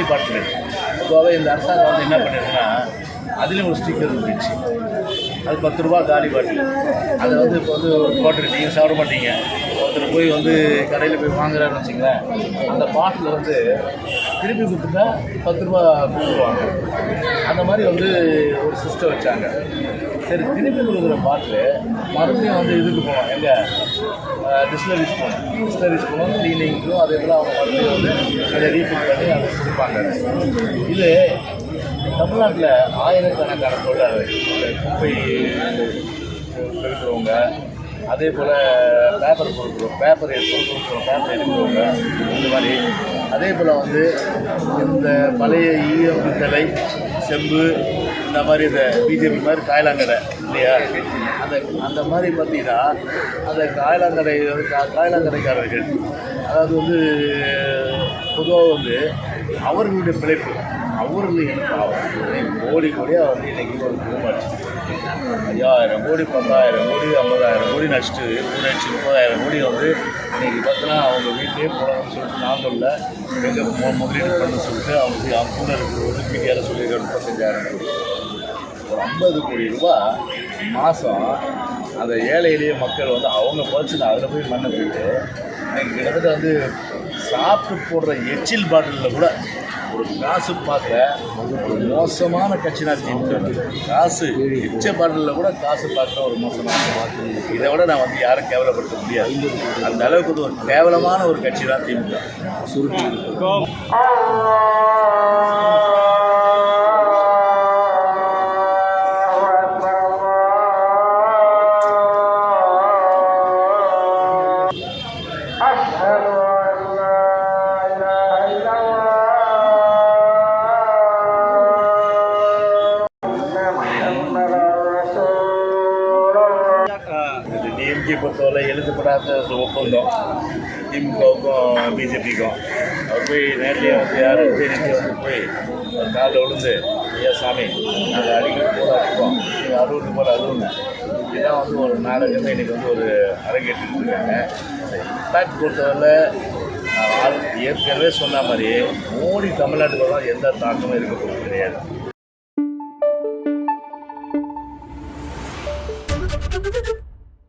Department பொதுவாகவே இந்த அரசாங்கம் வந்து என்ன பண்ணிருக்குன்னா அதுலேயும் ஒரு ஸ்டிக்கர் இருந்துச்சு. அது பத்து ரூபா காலி பாட்டில் அதை வந்து இப்போ வந்து போட்டுருக்கு நீங்கள் சாப்பிட மாட்டீங்க. ஒருத்தர் போய் வந்து கடையில் போய் வாங்குறாருன்னு வச்சுங்களேன் அந்த பாட்டில் வந்து திருப்பி கொடுத்துட்டா பத்து ரூபா கொடுத்துருவாங்க அந்த மாதிரி வந்து ஒரு சிஸ்டம் வச்சாங்க சரி திருப்பி கொடுக்குற பாட்டில் மறுபடியும் வந்து இதுக்கு போனோம் எங்கே டிஸ்லரிஸ் போனோம் டிஸ்லரிஸ் போனோம் க்ளீனிங்க்கும் அதே போல் அவங்க மறுபடியும் வந்து அதை ரீஃபில் பண்ணி அதை கொடுப்பாங்க இது தமிழ்நாட்டில் ஆயிரக்கணக்கான தொழிலாளர்கள் குப்பை இருக்கிறவங்க அதே போல் பேப்பர் கொடுக்குறோம். பேப்பர் கொடுக்குறோம். பேப்பர் எடுக்கிறவங்க இந்த மாதிரி. அதே போல் வந்து இந்த பழைய ஈயம் பித்தளை செம்பு இந்த மாதிரி இந்த பிஜேபி மாதிரி காயலாங்கடை இல்லையா? அந்த அந்த மாதிரி பார்த்தீங்கன்னா அந்த காயலாங்கடை வந்து கா- காயலாங்கடைக்காரர்கள் அதாவது வந்து பொதுவாக வந்து அவர்களுடைய பிழைப்பு. அவர்கள் மோடி கூட கோடி கோடியாக வந்து இன்னைக்கு ஒரு குடும்பம் ஐயாயிரம் கோடி பத்தாயிரம் கோடி ஐம்பதாயிரம் கோடி நஷ்டு ஒரு லட்சம் முப்பதாயிரம் கோடி வந்து இன்னைக்கு பார்த்தோன்னா அவங்க வீட்டிலே போகலாம்னு சொல்லிட்டு நாங்கள் எங்கே மு முதலீடு பண்ண சொல்லிட்டு அவங்க அவங்க கூட இருக்கிற ஒரு மீடியாவில் சொல்லியிருக்காங்க முப்பத்தஞ்சாயிரம் கோடி. ஒரு ஐம்பது கோடி ரூபா மாதம் அந்த ஏழை எளிய மக்கள் வந்து அவங்க பறிச்சு அதில் போய் மண்ணை போயிட்டு இன்றைக்கி கிட்டத்தட்ட வந்து சாப்பிட்டு போடுற எச்சில் பாட்டிலில் கூட ஒரு காசு பார்க்க ஒரு மோசமான கட்சி தான் திமுக காசு எச்ச பாட்டிலில் கூட காசு பார்க்க ஒரு மோசமான பார்த்து இதை விட நான் வந்து யாரும் கேவலப்படுத்த முடியாது. அந்த அளவுக்கு வந்து ஒரு கேவலமான ஒரு கட்சி தான் திமுக. சுருட்டி இது பொறுத்தவரை எழுதப்படாத ஒரு ஒப்பந்தம் திமுகவுக்கும் பிஜேபிக்கும். அவர் போய் நேரிலேயே வந்து யார் உதயநிதி வந்து போய் காலில் விழுந்து ஐயா சாமி நாங்கள் அடிக்கடி போட நீங்கள் அறுபது போல் அறுபது. இதுதான் வந்து ஒரு நாடகமே. இன்றைக்கி வந்து ஒரு அரங்கேற்றிட்டு இருக்காங்க. இம்பேக்ட் பொறுத்தவரை ஏற்கனவே சொன்ன மாதிரி மோடி தமிழ்நாட்டுக்கு தான் எந்த தாக்கமும் இருக்க போகிறது கிடையாது.